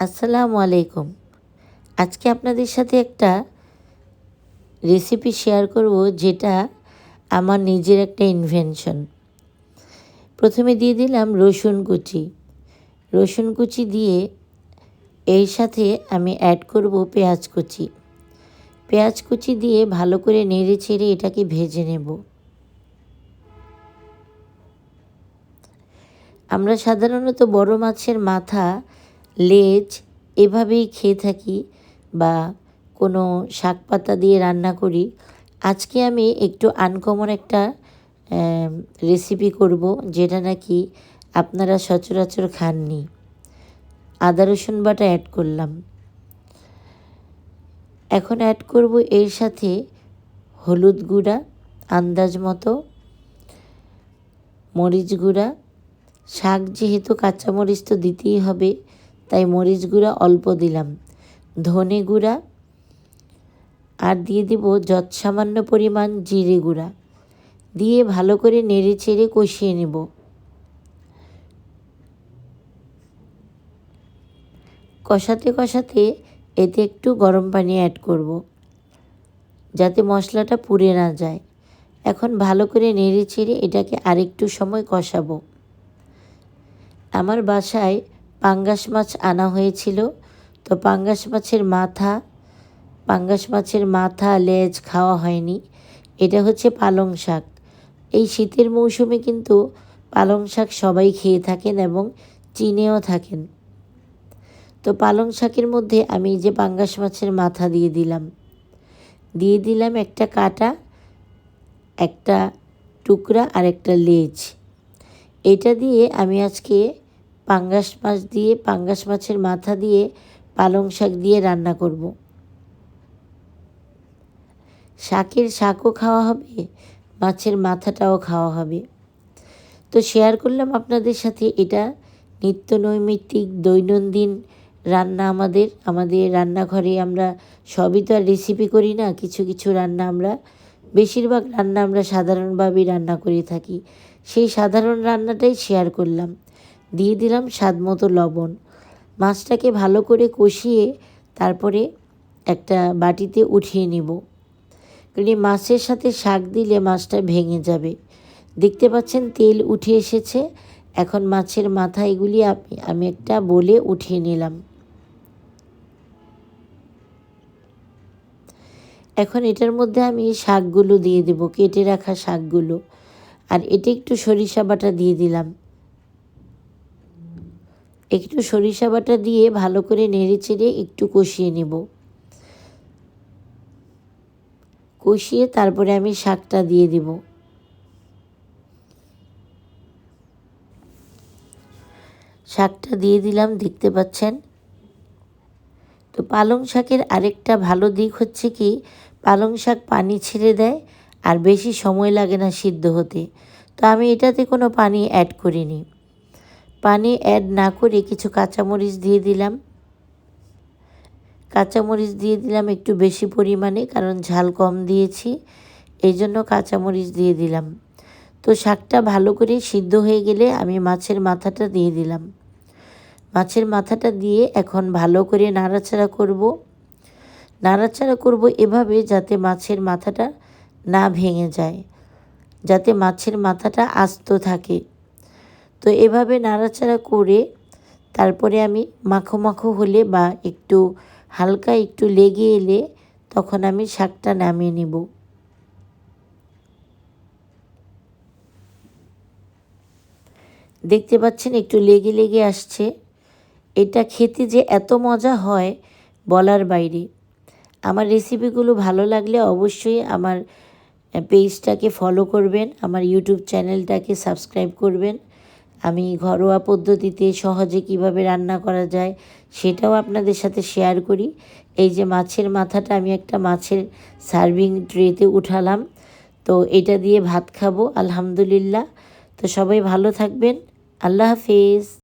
আসসালামু আলাইকুম। আজকে আপনাদের সাথে একটা রেসিপি শেয়ার করব যেটা আমার নিজের একটা ইনভেনশন প্রথমে দিয়ে দিলাম রসুন কুচি। রসুন কুচি দিয়ে এর সাথে আমি অ্যাড করব পেঁয়াজ কুচি। পেঁয়াজ কুচি দিয়ে ভালো করে নেড়ে ছেড়ে এটাকে ভেজে নেব। আমরা সাধারণত বড় মাছের মাথা লেজ এভাবেই খেয়ে থাকি বা কোনো শাক পাতা দিয়ে রান্না করি। আজকে আমি একটু আনকমন একটা রেসিপি করব যেটা নাকি আপনারা সচরাচর খাননি। আদা, রসুন বাটা অ্যাড করলাম। এখন অ্যাড করব এর সাথে হলুদ গুঁড়া, আন্দাজ মতো, মরিচ গুঁড়া। শাক যেহেতু কাঁচামরিচ তো দিতেই হবে তাই মরিচ গুঁড়া অল্প দিলাম। ধনে গুঁড়া আর দিয়ে দিব যৎ সামান্য পরিমাণ জিরে গুঁড়া। দিয়ে ভালো করে নেড়ে চেড়ে কষিয়ে নেব। কষাতে কষাতে এতে একটু গরম পানি অ্যাড করব, যাতে মশলাটা পুড়ে না যায়। এখন ভালো করে নেড়ে চেড়ে এটাকে আরেকটু সময় কষাবো। আমার বাসায় পাঙ্গাস মাছ আনা হয়েছিল। তো পাঙ্গাস মাছের মাথা, পাঙ্গাস মাছের মাথা, লেজ খাওয়া হয়নি। এটা হচ্ছে পালং শাক। এই শীতের মৌসুমে কিন্তু পালং শাক সবাই খেয়ে থাকেন এবং চিনেও থাকেন। তো পালং শাকের মধ্যে আমি যে পাঙ্গাস মাছের মাথা দিয়ে দিলাম। দিয়ে দিলাম একটা কাটা, একটা টুকরা আর একটা লেজ। এটা দিয়ে আমি আজকে পাঙ্গাস মাছ দিয়ে, পাঙ্গাস মাছের মাথা দিয়ে, পালং শাক দিয়ে রান্না করব। শাকের শাকও খাওয়া হবে, মাছের মাথাটাও খাওয়া হবে। তো শেয়ার করলাম আপনাদের সাথে এটা। নিত্য নৈমিত্তিক, দৈনন্দিন রান্না আমাদের। আমাদের রান্নাঘরে আমরা সবই তো আর রেসিপি করি না, কিছু কিছু রান্না আমরা, বেশিরভাগ রান্না আমরা সাধারণভাবেই রান্না করে থাকি। সেই সাধারণ রান্নাটাই শেয়ার করলাম। দিয়ে দিলাম স্বাদ মতো লবণ। মাছটাকে ভালো করে কষিয়ে তারপরে একটা বাটিতে উঠিয়ে নিব। কারণ এই মাছের সাথে শাক দিলে মাছটা ভেঙে যাবে। দেখতে পাচ্ছেন তেল উঠে এসেছে। এখন মাছের মাথা এগুলি আমি আমি একটা বলে উঠিয়ে নিলাম। এখন এটার মধ্যে আমি শাকগুলো দিয়ে দেব, কেটে রাখা শাকগুলো। আর এটা একটু সরিষা বাটা দিয়ে দিলাম। একটু সরিষা বাটা দিয়ে ভালো করে নেড়ে চেড়ে একটু কষিয়ে নেব। কষিয়ে তারপরে আমি শাকটা দিয়ে দেব। শাকটা দিয়ে দিলাম, দেখতে পাচ্ছেন? তো পালং শাকের আরেকটা ভালো দিক হচ্ছে কি, পালং শাক পানি ছেড়ে দেয় আর বেশি সময় লাগে না সিদ্ধ হতে। তো আমি এটাতে কোনো পানি অ্যাড করিনি। পানি অ্যাড না করে কিছু কাঁচামরিচ দিয়ে দিলাম। কাঁচামরিচ দিয়ে দিলাম একটু বেশি পরিমাণে, কারণ ঝাল কম দিয়েছি এই জন্য কাঁচামরিচ দিয়ে দিলাম। তো শাকটা ভালো করে সিদ্ধ হয়ে গেলে আমি মাছের মাথাটা দিয়ে দিলাম। মাছের মাথাটা দিয়ে এখন ভালো করে নাড়াচাড়া করব। নাড়াচাড়া করব এভাবে যাতে মাছের মাথাটা না ভেঙে যায়, যাতে মাছের মাথাটা আস্ত থাকে। তো এভাবে নাড়াচাড়া করে তারপরে আমি মাখো মাখো হলে বা একটু হালকা একটু লেগে এলে তখন আমি শাকটা নামিয়ে নেব। দেখতে পাচ্ছেন একটু লেগে লেগে আসছে। এটা খেতে যে এত মজা হয় বলার বাইরে। আমার রেসিপিগুলো ভালো লাগলে অবশ্যই আমার পেজটাকে ফলো করবেন, আমার ইউটিউব চ্যানেলটাকে সাবস্ক্রাইব করবেন। আমি ঘরোয়া পদ্ধতিতে সহজে কীভাবে রান্না করা যায় সেটাও আপনাদের সাথে শেয়ার করি। এই যে মাছের মাথাটা আমি একটা মাছের সার্ভিং ট্রেতে উঠালাম। তো এটা দিয়ে ভাত খাব, আলহামদুলিল্লাহ। তো সবাই ভালো থাকবেন। আল্লাহ হাফিজ।